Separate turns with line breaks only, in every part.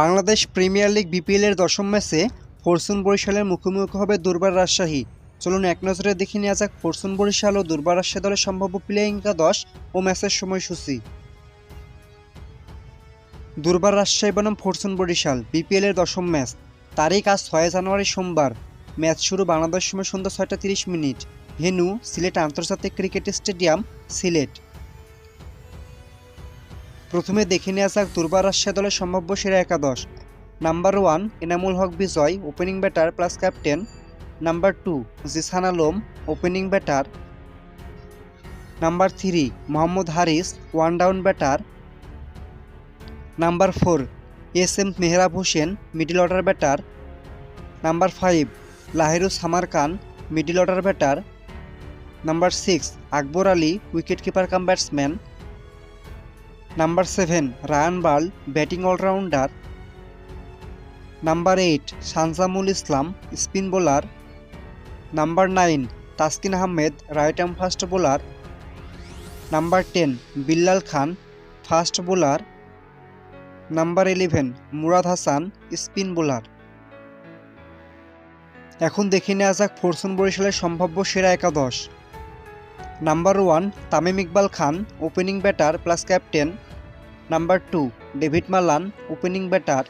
Bangladesh premier league বিপিএলের দশম ম্যাচে ফরচুন বরিশালের মুখোমুখি হবে দুর্বার রাজশাহী। চলুন এক নজরে দেখে নেওয়া যাক ফরচুন বরিশাল ও দুর্বার রাজশাহী দলের সম্ভাব্য প্লেয়িং একাদশ ও ম্যাচের সময়সূচি। দুর্বার রাজশাহী বনাম ফরচুন বরিশাল বিপিএলের দশম ম্যাচ। তারিখ আজ ছয় জানুয়ারি সোমবার। ম্যাচ শুরু বাংলাদেশ সময় সন্ধ্যা ছয়টা তিরিশ মিনিট। ভেন্যু, সিলেট আন্তর্জাতিক ক্রিকেট স্টেডিয়াম, সিলেট। প্রথমে দেখে নেওয়া যাক দুর্বার রাজশাহী দলের সম্ভাব্য সেরা একাদশ। Number one, Enamul Haque Bijoy, opening batter plus captain. Number two, Zishan Alam, opening batter. Number three, Mohammad Haris, one down batter. Number four, S M Mehrab Hossain, middle order batter. Number five Lahirus Samar Khan, middle order batter. Number six, Akbar Ali wicket keeper cum batsman. Number seven, Ryan Burl batting allrounder. Number eight, Shanjamul Islam, spin bowler. Number nine, Taskin Ahmed, right arm fast bowler. Number ten, Billal Khan, fast bowler. Number eleven, Murad Hasan, spin bowler. এখন দেখে নেওয়া যাক Fortune বরিশালের সম্ভাব্য সেরা একাদশ। Number one, Tamim Iqbal Khan, opening batter plus captain. Number two David Malan opening batter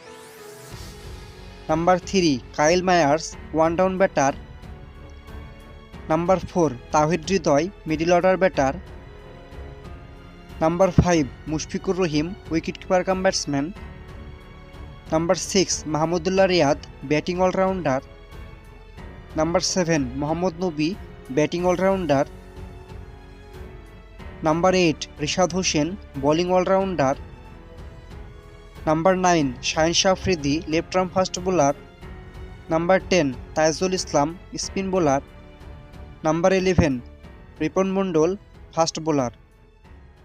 number three Kyle Mayers one down batter number four Towhid Hridoy middle order batter number five Mushfiqur Rahim wicket keeper cum batsman number six Mahmudullah Riyad batting allrounder number seven Mohammad Nabi batting allrounder number eight Rishad Hossain bowling allrounder number nine, Shaheen Shah Afridi left arm fast bowler. Number ten, Taijul Islam, spin bowler. Number eleven, Ripon Mondal, fast bowler.